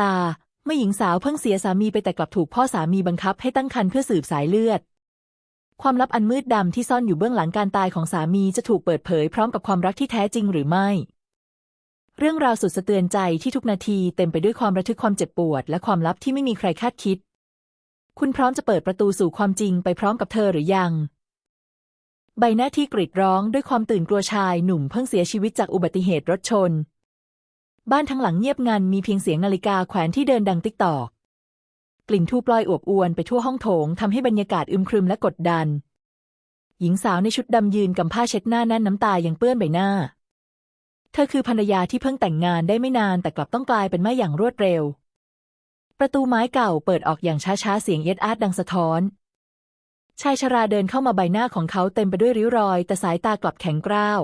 ตาเมื่อหญิงสาวเพิ่งเสียสามีไปแต่กลับถูกพ่อสามีบังคับให้ตั้งครรภ์เพื่อสืบสายเลือด ความลับอันมืดดำที่ซ่อนอยู่เบื้องหลังการตายของสามีจะถูกเปิดเผยพร้อมกับความรักที่แท้จริงหรือไม่ เรื่องราวสุดสะเทือนใจที่ทุกนาทีเต็มไปด้วยความระทึกความเจ็บปวด และความลับที่ไม่มีใครคาดคิด คุณพร้อมจะเปิดประตูสู่ความจริงไปพร้อมกับเธอหรือยัง ใบหน้าที่กรีดร้องด้วยความตื่นกลัวชายหนุ่มเพิ่งเสียชีวิตจากอุบัติเหตุรถชน บ้านทั้งหลังเงียบงันมีเพียงเสียงนาฬิกาแขวนที่เดินดังติ๊กตอก กลิ่นทูบลอยอวบอวนไปทั่วห้องโถงทำให้บรรยากาศอึมครึมและกดดัน หญิงสาวในชุดดำยืนกำผ้าเช็ดหน้าแน่นน้ำตายังเปื้อนใบหน้า เธอคือภรรยาที่เพิ่งแต่งงานได้ไม่นานแต่กลับต้องกลายเป็นแม่อย่างรวดเร็ว ประตูไม้เก่าเปิดออกอย่างช้าๆเสียงเอ็ดอาร์ดดังสะท้อนชายชราเดินเข้ามาใบหน้าของเขาเต็มไปด้วยริ้วรอย แต่สายตากลับแข็งกร้าว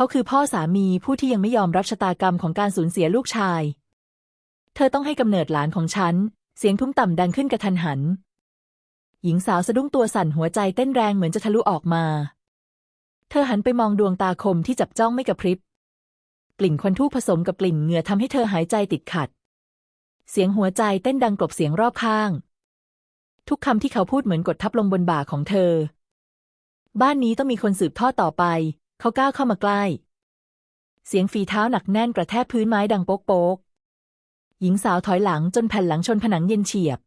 เขาคือพ่อสามีผู้ที่ยังไม่ยอมรับชะตากรรมของการสูญเสียลูกชาย เธอต้องให้กำเนิดหลานของฉัน เสียงทุ้มต่ำดังขึ้นกระทันหัน หญิงสาวสะดุ้งตัวสั่นหัวใจเต้นแรงเหมือนจะทะลุออกมา เธอหันไปมองดวงตาคมที่จับจ้องไม่กระพริบ กลิ่นควันทูบผสมกับกลิ่นเหงื่อทำให้เธอหายใจติดขัด เสียงหัวใจเต้นดังกลบเสียงรอบข้าง ทุกคำที่เขาพูดเหมือนกดทับลงบนบ่าของเธอ บ้านนี้ต้องมีคนสืบทอดต่อไป เขาก้าวเข้ามาใกล้ เสียงฝีเท้าหนักแน่นกระแทกพื้นไม้ดังโป๊กโป๊กหญิงสาวถอยหลังจนแผ่นหลังชนผนังเย็นเฉียบ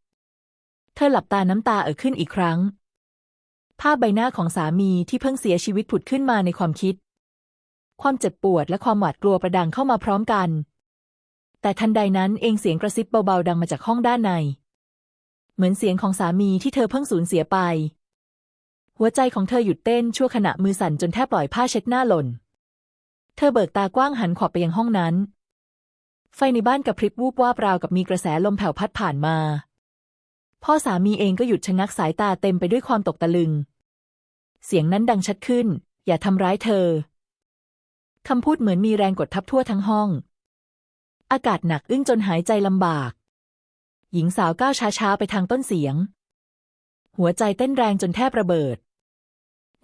เธอหลับตาน้ำตาเอ่อขึ้นอีกครั้ง ภาพใบหน้าของสามีที่เพิ่งเสียชีวิตผุดขึ้นมาในความคิด ความเจ็บปวดและความหวาดกลัวประดังเข้ามาพร้อมกัน แต่ทันใดนั้นเองเสียงกระซิบเบาๆดังมาจากห้องด้านใน เหมือนเสียงของสามีที่เธอเพิ่งสูญเสียไป หัวใจของเธอหยุดเต้นชั่วขณะมือสั่นจนแทบปล่อยผ้าเช็ดหน้าหล่น เธอเบิกตากว้างหันขวับไปยังห้องนั้น ไฟในบ้านกระพริบวูบวาบราวกับมีกระแสลมแผ่วพัดผ่านมา พ่อสามีเองก็หยุดชะงักสายตาเต็มไปด้วยความตกตะลึง เสียงนั้นดังชัดขึ้น อย่าทำร้ายเธอ คำพูดเหมือนมีแรงกดทับทั่วทั้งห้อง อากาศหนักอึ้งจนหายใจลำบาก หญิงสาวก้าวช้าๆไปทางต้นเสียง หัวใจเต้นแรงจนแทบระเบิด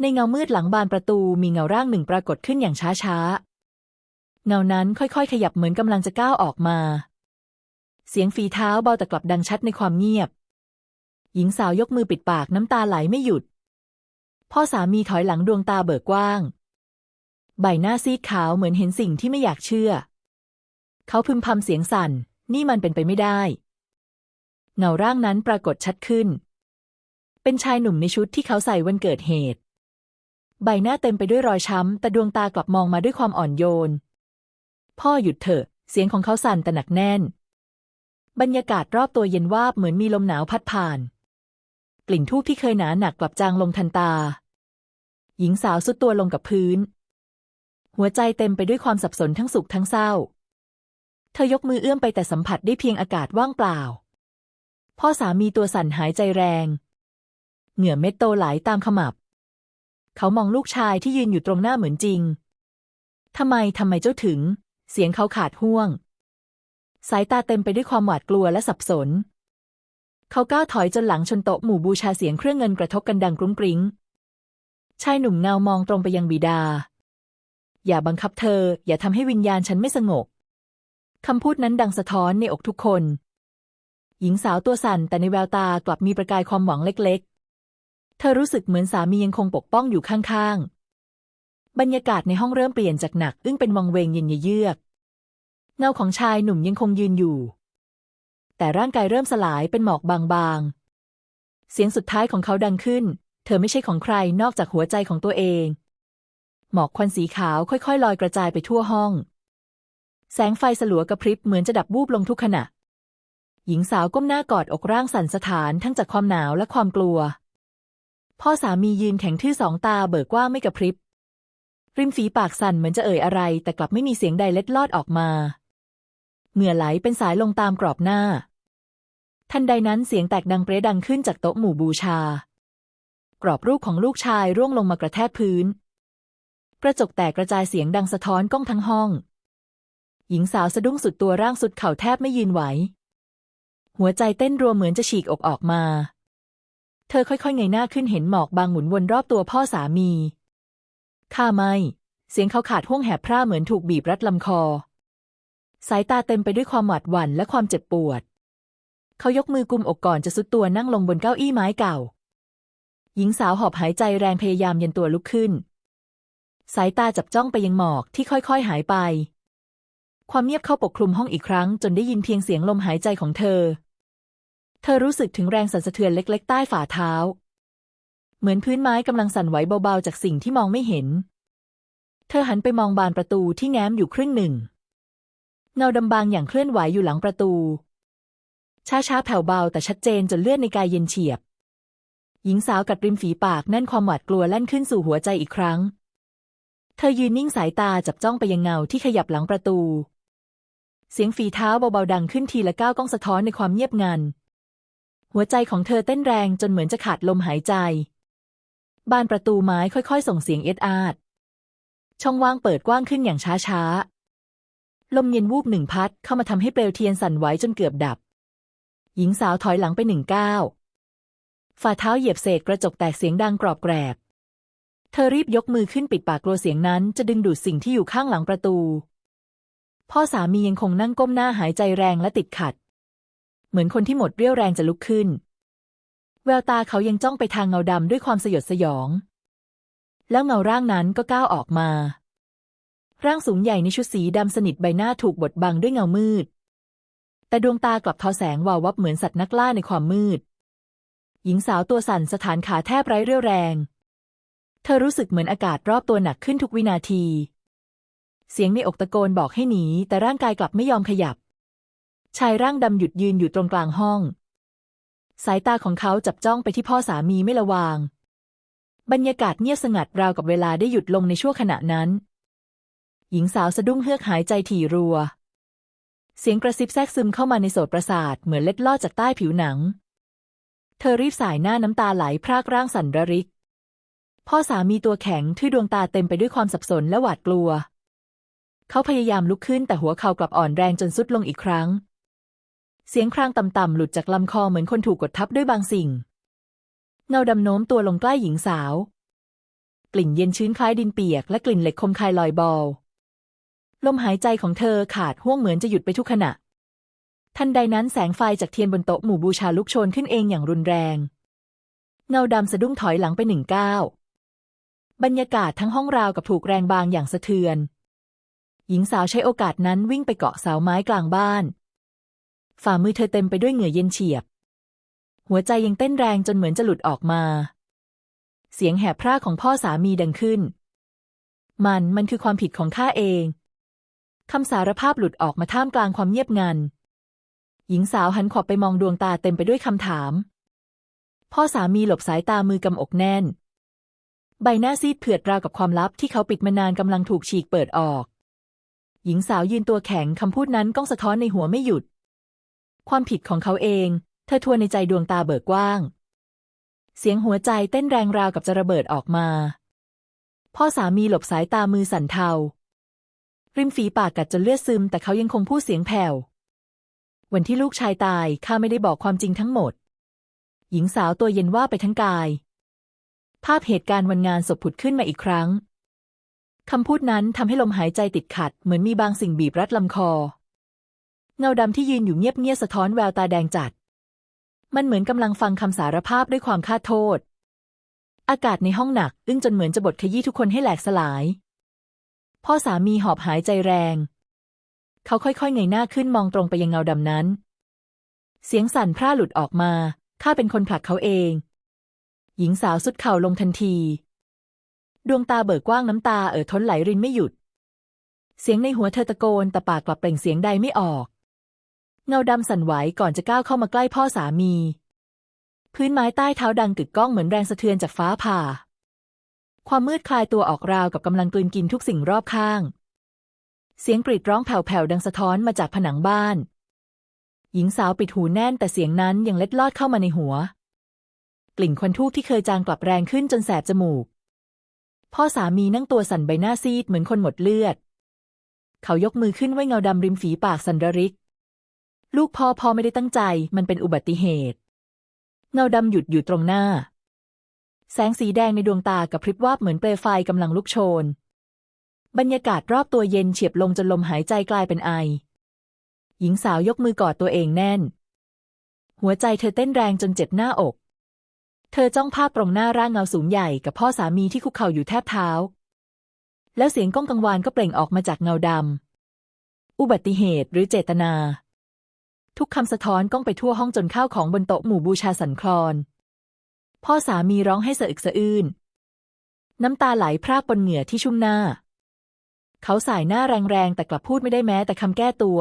ในเงามืดหลังบานประตูมีเงาร่างหนึ่งปรากฏขึ้นอย่างช้าๆ เงานั้นค่อยๆ ขยับเหมือนกำลังจะก้าวออกมา เสียงฝีเท้าเบาแต่กลับดังชัดในความเงียบ หญิงสาวยกมือปิดปากน้ำตาไหลไม่หยุด พ่อสามีถอยหลังดวงตาเบิกกว้าง ใบหน้าซีดขาวเหมือนเห็นสิ่งที่ไม่อยากเชื่อ เขาพึมพำเสียงสั่น นี่มันเป็นไปไม่ได้ เงาร่างนั้นปรากฏชัดขึ้นเป็นชายหนุ่มในชุดที่เขาใส่วันเกิดเหตุ ใบหน้าเต็มไปด้วยรอยช้ำ แต่ดวงตากลับมองมาด้วยความอ่อนโยน พ่อหยุดเถอะ เสียงของเขาสั่นแต่หนักแน่น บรรยากาศรอบตัวเย็นวาบเหมือนมีลมหนาวพัดผ่าน กลิ่นทูบที่เคยหนาหนักกลับจางลงทันตา หญิงสาวสุดตัวลงกับพื้น หัวใจเต็มไปด้วยความสับสนทั้งสุขทั้งเศร้า เธอยกมือเอื้อมไปแต่สัมผัสได้เพียงอากาศว่างเปล่า พ่อสามีตัวสั่นหายใจแรง เหงื่อเม็ดโตไหลตามขมับ เขามองลูกชายที่ยืนอยู่ตรงหน้าเหมือนจริง ทำไมทำไมเจ้าถึง เสียงเขาขาดห่วง สายตาเต็มไปด้วยความหวาดกลัวและสับสน เขาก้าวถอยจนหลังชนโต๊ะหมู่บูชาเสียงเครื่องเงินกระทบกันดังกรุ้งกริ้ง ชายหนุ่มเงามองตรงไปยังบิดา อย่าบังคับเธอ อย่าทำให้วิญญาณฉันไม่สงบคำพูดนั้นดังสะท้อนในอกทุกคน หญิงสาวตัวสั่นแต่ในแววตากลับมีประกายความหวังเล็กๆ เธอรู้สึกเหมือนสามียังคงปกป้องอยู่ข้างๆ บรรยากาศในห้องเริ่มเปลี่ยนจากหนักอึ้งเป็นวังเวงเย็นเยือก เงาของชายหนุ่มยังคงยืนอยู่ แต่ร่างกายเริ่มสลายเป็นหมอกบางๆ เสียงสุดท้ายของเขาดังขึ้น เธอไม่ใช่ของใครนอกจากหัวใจของตัวเอง หมอกควันสีขาวค่อยๆ ลอยกระจายไปทั่วห้อง แสงไฟสลัวกระพริบเหมือนจะดับวูบลงทุกขณะ หญิงสาวก้มหน้ากอดอกร่างสั่นสะท้านทั้งจากความหนาวและความกลัว พ่อสามียืนแข็งทื่อสองตาเบิกว่าไม่กระพริบ ริมฝีปากสั่นเหมือนจะเอ่ยอะไร แต่กลับไม่มีเสียงใดเล็ดลอดออกมา เหงื่อไหลเป็นสายลงตามกรอบหน้า ทันใดนั้นเสียงแตกดังเปรดังขึ้นจากโต๊ะหมู่บูชา กรอบรูปของลูกชายร่วงลงมากระแทกพื้น กระจกแตกกระจายเสียงดังสะท้อนก้องทั้งห้อง หญิงสาวสะดุ้งสุดตัวร่างสุดเข่าแทบไม่ยืนไหว หัวใจเต้นรัวเหมือนจะฉีกอกออกมา เธอค่อยๆเงยหน้าขึ้นเห็นหมอกบางหมุนวนรอบตัวพ่อสามี ข้าไม่ เสียงเขาขาดห่วงแหบพร่าเหมือนถูกบีบรัดลำคอ สายตาเต็มไปด้วยความหวาดหวั่นและความเจ็บปวด เขายกมือกุมอกก่อนจะสุดตัวนั่งลงบนเก้าอี้ไม้เก่า หญิงสาวหอบหายใจแรงพยายามเย็นตัวลุกขึ้น สายตาจับจ้องไปยังหมอกที่ค่อยๆหายไป ความเงียบเข้าปกคลุมห้องอีกครั้ง จนได้ยินเพียงเสียงลมหายใจของเธอ เธอรู้สึกถึงแรงสั่นสะเทือนเล็กๆ ใต้ฝ่าเท้า เหมือนพื้นไม้กำลังสั่นไหวเบาๆ จากสิ่งที่มองไม่เห็น เธอหันไปมองบานประตูที่แง้มอยู่ครึ่งหนึ่ง เงาดำบางอย่างเคลื่อนไหวอยู่หลังประตู ช้าๆ แผ่วเบาแต่ชัดเจนจนเลือดในกายเย็นเฉียบ หญิงสาวกัดริมฝีปากแน่นความหวาดกลัวแล่นขึ้นสู่หัวใจอีกครั้ง เธอยืนนิ่งสายตาจับจ้องไปยังเงาที่ขยับหลังประตูเสียงฝีเท้าเบาๆดังขึ้นทีละก้าวก้องสะท้อนในความเงียบงัน หัวใจของเธอเต้นแรงจนเหมือนจะขาดลมหายใจ บานประตูไม้ค่อยๆ ส่งเสียงเอ็ดอาด ช่องว่างเปิดกว้างขึ้นอย่างช้าๆ ลมเย็นวูบหนึ่งพัดเข้ามาทำให้เปลวเทียนสั่นไหวจนเกือบดับ หญิงสาวถอยหลังไปหนึ่งก้าวฝ่าเท้าเหยียบเศษกระจกแตกเสียงดังกรอบแกรบ เธอรีบยกมือขึ้นปิดปากกลัวเสียงนั้นจะดึงดูดสิ่งที่อยู่ข้างหลังประตู พ่อสามียังคงนั่งก้มหน้าหายใจแรงและติดขัด มือนคนที่หมดเรี่ยวแรงจะลุกขึ้น แววตาเขายังจ้องไปทางเงาดำด้วยความสยดสยอง แล้วเงาร่างนั้นก็ก้าวออกมา ร่างสูงใหญ่ในชุดสีดำสนิทใบหน้าถูกบดบังด้วยเงามืด แต่ดวงตากลับทอแสงวาววับเหมือนสัตว์นักล่าในความมืด หญิงสาวตัวสั่นสถานขาแทบไร้เรี่ยวแรง เธอรู้สึกเหมือนอากาศรอบตัวหนักขึ้นทุกวินาที เสียงในอกตะโกนบอกให้หนีแต่ร่างกายกลับไม่ยอมขยับ ชายร่างดำหยุดยืนอยู่ตรงกลางห้อง สายตาของเขาจับจ้องไปที่พ่อสามีไม่ละวาง บรรยากาศเงียบสงัดราวกับเวลาได้หยุดลงในชั่วขณะนั้น หญิงสาวสะดุ้งเฮือกหายใจถี่รัว เสียงกระซิบแทรกซึมเข้ามาในโสตประสาทเหมือนเล็ดลอดจากใต้ผิวหนัง เธอรีบสายหน้าน้ำตาไหลพรากร่างสั่นระริก พ่อสามีตัวแข็งที่ดวงตาเต็มไปด้วยความสับสนและหวาดกลัว เขาพยายามลุกขึ้นแต่หัวเข่ากลับอ่อนแรงจนสุดลงอีกครั้ง เสียงครางต่ำๆหลุดจากลำคอเหมือนคนถูกกดทับด้วยบางสิ่ง เงาดำโน้มตัวลงใกล้หญิงสาว กลิ่นเย็นชื้นคล้ายดินเปียกและกลิ่นเหล็กคมคายลอยบอลลมหายใจของเธอขาดห่วงเหมือนจะหยุดไปทุกขณะ ทันใดนั้นแสงไฟจากเทียนบนโต๊ะหมู่บูชาลุกโชนขึ้นเองอย่างรุนแรง เงาดำสะดุ้งถอยหลังไปหนึ่งก้าวบรรยากาศทั้งห้องราวกับถูกแรงบางอย่างสะเทือน หญิงสาวใช้โอกาสนั้นวิ่งไปเกาะเสาไม้กลางบ้าน ฝ่ามือเธอเต็มไปด้วยเหงื่อเย็นเฉียบ หัวใจยังเต้นแรงจนเหมือนจะหลุดออกมา เสียงแหบพร่าของพ่อสามีดังขึ้น มันมันคือความผิดของข้าเองคำสารภาพหลุดออกมาท่ามกลางความเงียบงัน หญิงสาวหันขอบไปมองดวงตาเต็มไปด้วยคำถาม พ่อสามีหลบสายตามือกำอกแน่น ใบหน้าซีดเผือดราวกับความลับที่เขาปิดมานานกำลังถูกฉีกเปิดออก หญิงสาวยืนตัวแข็งคำพูดนั้นก้องสะท้อนในหัวไม่หยุด ความผิดของเขาเอง เธอทวนในใจดวงตาเบิกกว้าง เสียงหัวใจเต้นแรงราวกับจะระเบิดออกมา พ่อสามีหลบสายตามือสั่นเทา ริมฝีปากกัดจนเลือดซึม แต่เขายังคงพูดเสียงแผ่ว วันที่ลูกชายตาย ข้าไม่ได้บอกความจริงทั้งหมด หญิงสาวตัวเย็นว่าไปทั้งกาย ภาพเหตุการณ์วันงานศพผุดขึ้นมาอีกครั้งคำพูดนั้นทำให้ลมหายใจติดขัด เหมือนมีบางสิ่งบีบรัดลำคอ เงาดำที่ยืนอยู่เงียบเงียบสะท้อนแววตาแดงจัด มันเหมือนกำลังฟังคำสารภาพด้วยความคาดโทษ อากาศในห้องหนัก อึ้งจนเหมือนจะบดขยี้ทุกคนให้แหลกสลาย พ่อสามีหอบหายใจแรง เขาค่อยๆเงยหน้าขึ้นมองตรงไปยังเงาดำนั้น เสียงสั่นพร่าหลุดออกมา ข้าเป็นคนผลักเขาเอง หญิงสาวสุดเข่าลงทันที ดวงตาเบิกกว้างน้ำตาเอ่อท้นไหลรินไม่หยุดเสียงในหัวเธอตะโกนแต่ปากกลับเปล่งเสียงใดไม่ออก เงาดำสั่นไหวก่อนจะก้าวเข้ามาใกล้พ่อสามี พื้นไม้ใต้เท้าดังกึกก้องเหมือนแรงสะเทือนจากฟ้าผ่า ความมืดคลายตัวออกราวกับกำลังกลืนกินทุกสิ่งรอบข้าง เสียงกรีดร้องแผ่วๆดังสะท้อนมาจากผนังบ้าน หญิงสาวปิดหูแน่นแต่เสียงนั้นยังเล็ดลอดเข้ามาในหัว กลิ่นควันทูบที่เคยจางกลับแรงขึ้นจนแสบจมูก พ่อสามีนั่งตัวสั่นใบหน้าซีดเหมือนคนหมดเลือด เขายกมือขึ้นไว้เงาดำริมฝีปากสันระริก ลูกพ่อพ่อไม่ได้ตั้งใจ มันเป็นอุบัติเหตุ เงาดำหยุดอยู่ตรงหน้า แสงสีแดงในดวงตากระพริบวาบเหมือนเปลวไฟกำลังลุกโชน บรรยากาศรอบตัวเย็นเฉียบลงจนลมหายใจกลายเป็นไอ หญิงสาวยกมือกอดตัวเองแน่น หัวใจเธอเต้นแรงจนเจ็บหน้าอก เธอจ้องภาพตรงหน้าร่างเงาสูงใหญ่กับพ่อสามีที่คุกเข่าอยู่แทบเท้า แล้วเสียงก้องกังวานก็เปล่งออกมาจากเงาดำอุบัติเหตุหรือเจตนา ทุกคำสะท้อนก้องไปทั่วห้องจนข้าวของบนโต๊ะหมู่บูชาสันคลอน พ่อสามีร้องให้สะอึกสะอื้น น้ำตาไหลพรากบนเหงื่อที่ชุ่มหน้า เขาสายหน้าแรงๆ แต่กลับพูดไม่ได้แม้แต่คำแก้ตัว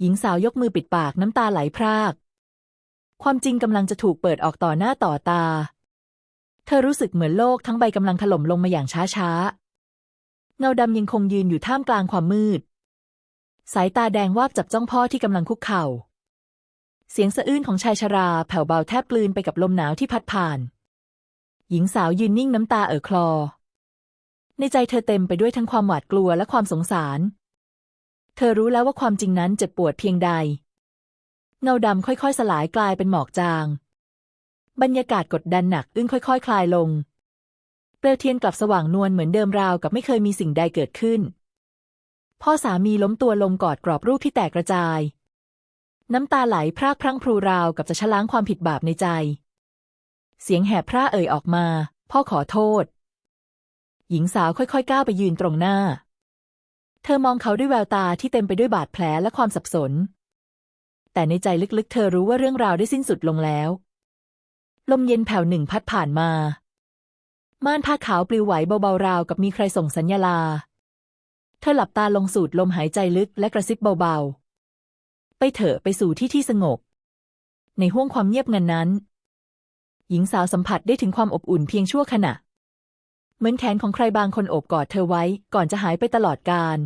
หญิงสาวยกมือปิดปากน้ำตาไหลพราก ความจริงกำลังจะถูกเปิดออกต่อหน้าต่อตา เธอรู้สึกเหมือนโลกทั้งใบกำลังถล่มลงมาอย่างช้าๆ เงาดำยังคงยืนอยู่ท่ามกลางความมืด สายตาแดงวาบจับจ้องพ่อที่กำลังคุกเข่า เสียงสะอื้นของชายชราแผ่วเบาแทบกลืนไปกับลมหนาวที่พัดผ่าน หญิงสาวยืนนิ่งน้ำตาเอ่อคลอ ในใจเธอเต็มไปด้วยทั้งความหวาดกลัวและความสงสาร เธอรู้แล้วว่าความจริงนั้นเจ็บปวดเพียงใด เงาดำค่อยๆ สลายกลายเป็นหมอกจาง บรรยากาศกดดันหนักอึ้งค่อยๆคลายลง เปลวเทียนกลับสว่างนวลเหมือนเดิมราวกับไม่เคยมีสิ่งใดเกิดขึ้น พ่อสามีล้มตัวลงกอดกรอบรูปที่แตกกระจาย น้ำตาไหลพรากพรั่งพรูราวกับจะชะล้างความผิดบาปในใจ เสียงแหบพร่าเอ่ยออกมา พ่อขอโทษ หญิงสาวค่อยๆก้าวไปยืนตรงหน้า เธอมองเขาด้วยแววตาที่เต็มไปด้วยบาดแผลและความสับสน แต่ในใจลึกๆ เธอรู้ว่าเรื่องราวได้สิ้นสุดลงแล้ว ลมเย็นแผ่วหนึ่งพัดผ่านมาม่านผ้าขาวปลิวไหวเบาๆราวกับมีใครส่งสัญญาลา ธอหลับตาลงสูดลมหายใจลึกและกระซิบเบาๆ ไปเถอะไปสู่ที่ที่สงบ ในห้วงความเงียบงันนั้น หญิงสาวสัมผัสได้ถึงความอบอุ่นเพียงชั่วขณะ เหมือนแขนของใครบางคนโอบกอดเธอไว้ก่อนจะหายไปตลอดกาล